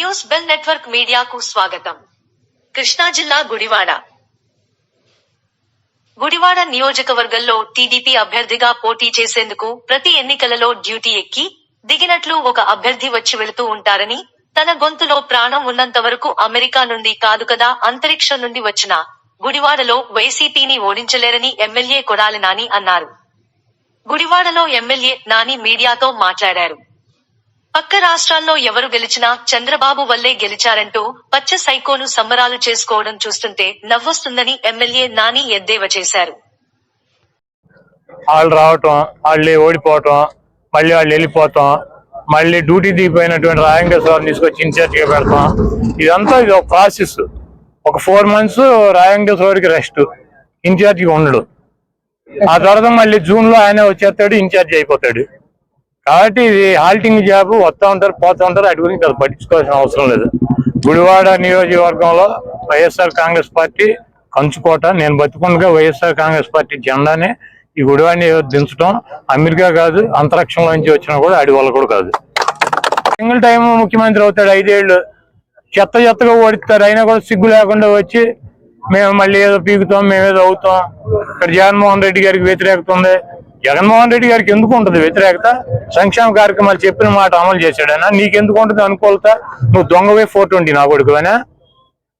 News bell network మీడియాకు స్వాగతం. కృష్ణా జిల్లా గుడివాడ. గుడివాడ నియోజకవర్గంలో టీడీపీ అభ్యర్థిగా పోటీ చేసేందుకు ప్రతి ఎన్నికలలో డ్యూటీ ఎక్కి దిగినట్లు ఒక అభ్యర్థి వచ్చి వెళుతూ ఉంటారని తన గొంతులో ప్రాణం ఉన్నంత వరకు అమెరికా నుండి కాదు కదా అంతరిక్షం నుండి వచ్చిన గుడివాడలో వైసీపీని ఓడించలేరని ఎమ్మెల్యే కొడాలి నాని అన్నారు. గుడివాడలో ఎమ్మెల్యే నాని మీడియాతో మాట్లాడారు. పక్క రాష్ట్రాల్లో ఎవరు గెలిచినా చంద్రబాబు వల్లే గెలిచారంటూ పచ్చ సైకోను సంబరాలు చేసుకోవడం చూస్తుంటే నవ్వొస్తుందని ఎమ్మెల్యే నాని ఎద్దేవా చేశారు. వాళ్ళు రావటం వాళ్ళు ఓడిపోవటం మళ్ళీ వాళ్ళు వెళ్ళిపోతాం మళ్ళీ డ్యూటీ దిగిపోయినటువంటి రాయంగేశ్వరం తీసుకొచ్చి ఇన్ఛార్జ్గా పెడతాం. ఇదంతా ఇది ఒక ప్రాసెస్. ఒక ఫోర్ మంత్స్ రాయంగేశ్వరికి రెస్ట్. ఇన్ఛార్జ్గా ఉండడు. ఆ తర్వాత మళ్ళీ జూన్లో ఆయన వచ్చేస్తాడు ఇన్ఛార్జ్ అయిపోతాడు. కాబట్టి ఇది హాల్టింగ్ జాబ్ వస్తూ ఉంటారు పోతూ ఉంటారు అటు గురించి అది పట్టించుకోవాల్సిన అవసరం లేదు. గుడివాడ నియోజకవర్గంలో వైఎస్ఆర్ కాంగ్రెస్ పార్టీ కంచుకోట. నేను బతుకుండగా వైఎస్ఆర్ కాంగ్రెస్ పార్టీ జెండానే ఈ గుడివాడిని దించడం. అమెరికా కాదు అంతరిక్షంలో నుంచి వచ్చినా కూడా అడి వాళ్ళ కూడా కాదు. సింగిల్ టైం ముఖ్యమంత్రి అవుతాడు ఐదేళ్ళు చెత్త చెత్తగా ఓడిస్తారు. అయినా కూడా సిగ్గు లేకుండా వచ్చి మేము మళ్ళీ ఏదో పీకుతాం మేము ఏదో అవుతాం. ఇక్కడ జగన్మోహన్ రెడ్డి గారికి వ్యతిరేకత ఉంది. జగన్మోహన్ రెడ్డి గారికి ఎందుకు ఉంటుంది వ్యతిరేకత? సంక్షేమ కార్యక్రమాలు చెప్పిన మాట అమలు చేశాడనా? నీకెందుకు ఉంటుంది అనుకూలత? నువ్వు దొంగవే ఫోర్ ట్వంటీ నా కొడుకునే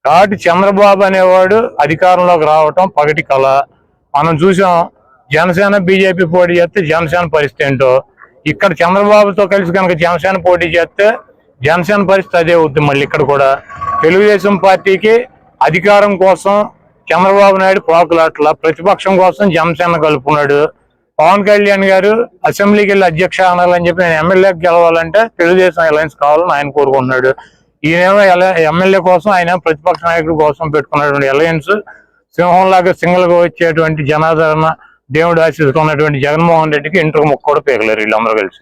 కాబట్టి చంద్రబాబు అనేవాడు అధికారంలోకి రావటం పగటి కళ. మనం చూసాం జనసేన బీజేపీ పోటీ చేస్తే జనసేన పరిస్థితి ఏంటో? ఇక్కడ చంద్రబాబుతో కలిసి కనుక జనసేన పోటీ చేస్తే జనసేన పరిస్థితి అదే అవుతుంది మళ్ళీ ఇక్కడ కూడా. తెలుగుదేశం పార్టీకి అధికారం కోసం చంద్రబాబు నాయుడు పోకలాట్ల ప్రతిపక్షం కోసం జనసేన కలుపుకున్నాడు పవన్ కళ్యాణ్ గారు అసెంబ్లీకి వెళ్ళి అధ్యక్ష అనాలని చెప్పి నేను ఎమ్మెల్యేకి గెలవాలంటే తెలుగుదేశం అలయన్స్ కావాలని ఆయన కోరుకుంటున్నాడు. ఈయనేమో ఎమ్మెల్యే కోసం ఆయన ప్రతిపక్ష నాయకుడి కోసం పెట్టుకున్నటువంటి అలయన్స్ సింహంలాగా సింగిల్గా వచ్చేటువంటి జనాదరణ దేవుడు ఆశిస్తున్నటువంటి జగన్మోహన్ రెడ్డికి ఇంటర్ ముక్క కూడా పీకలేరు వీళ్ళందరూ కలిసి.